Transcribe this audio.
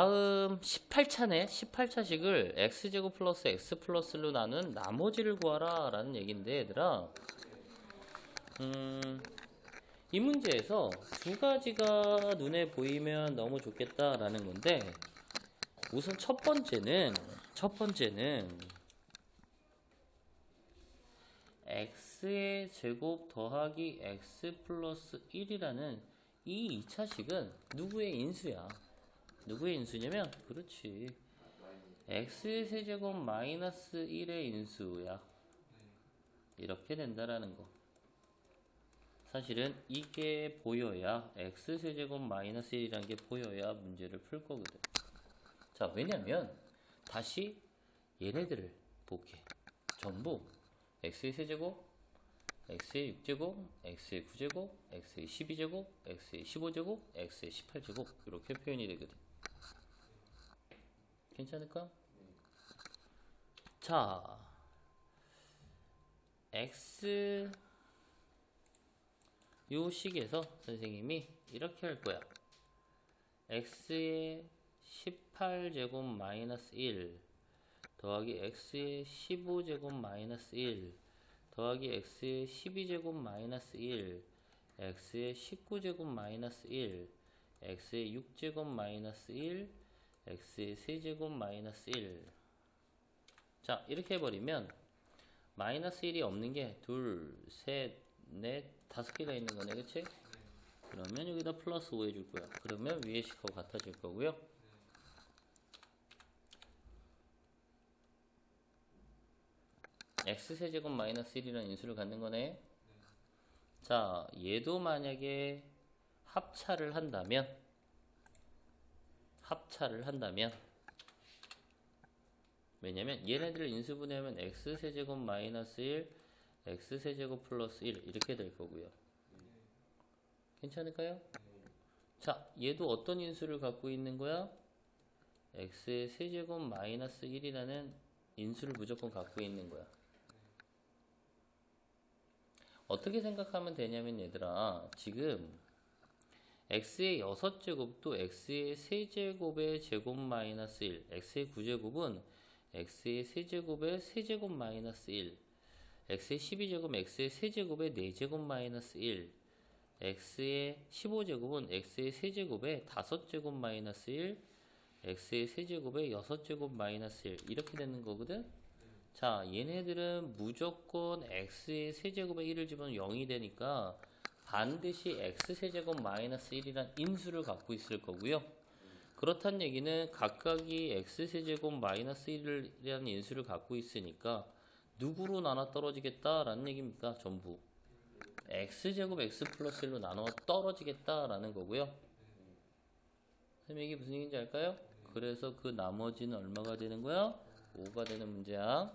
다음 18차네. 18차식을 x제곱 플러스 x 플러스로 나눈 나머지를 구하라 라는 얘기인데 얘들아 음, 이 문제에서 두 가지가 눈에 보이면 너무 좋겠다 라는 건데 우선 첫 번째는 첫 번째는 x의 제곱 더하기 x 플러스 1이라는 이 2차식은 누구의 인수야? 누구의 인수냐면 그렇지. X의 세제곱 마이너스 1의 인수야. 이렇게 된다라는 거. 사실은 이게 보여야 x 세제곱 마이너스 1이라는 게 보여야 문제를 풀 거거든. 자 왜냐면 다시 얘네들을 볼게. 전부 x의 세제곱 x의 6제곱, x의 9제곱, x의 12제곱, x의 15제곱, x의 18제곱 이렇게 표현이 되거든. 괜찮을까? 자, x 요 식에서 선생님이 이렇게 할 거야. x의 18제곱 마이너스 1 더하기 x의 15제곱 마이너스 1 더하기 x의 12제곱 마이너스 1 x의 19제곱 마이너스 1 x의 6제곱 마이너스 1 x의 세제곱 마이너스 1 자, 이렇게 해버리면 마이너스 1이 없는 게 둘, 셋, 넷, 다섯 개가 있는 거네, 그치? 그러면 여기다 플러스 5 해줄 거야. 그러면 위에 식하고 같아질 거고요. x세제곱 마이너스 1이라는 인수를 갖는 거네. 자, 얘도 만약에 합차를 한다면, 합차를 한다면, 왜냐면 얘네들을 인수분해하면 x세제곱 마이너스 1, x세제곱 플러스 1 이렇게 될 거고요. 괜찮을까요? 자, 얘도 어떤 인수를 갖고 있는 거야? x의 세제곱 마이너스 1이라는 인수를 무조건 갖고 있는 거야. 어떻게 생각하면 되냐면 얘들아 지금 x의 6제곱도 x의 세제곱의 제곱 마이너스 1 x의 9제곱은 x의 세제곱의 세제곱 마이너스 1 x의 12제곱 x의 세제곱의 4제곱 마이너스 1 x의 15제곱은 x의 세제곱의 5제곱 마이너스 1 x의 세제곱의 6제곱 마이너스 1 이렇게 되는 거거든? 자, 얘네들은 무조건 x의 세제곱에 1을 집으면 0이 되니까 반드시 x 세제곱 마이너스 1이란 인수를 갖고 있을 거고요. 그렇다는 얘기는 각각이 x 세제곱 마이너스 1이라는 인수를 갖고 있으니까 누구로 나눠 떨어지겠다라는 얘기입니다. 전부. x제곱 x 플러스 1로 나눠 떨어지겠다라는 거고요. 선생님 이게 무슨 얘기인지 알까요? 그래서 그 나머지는 얼마가 되는 거야? 5가 되는 문제야.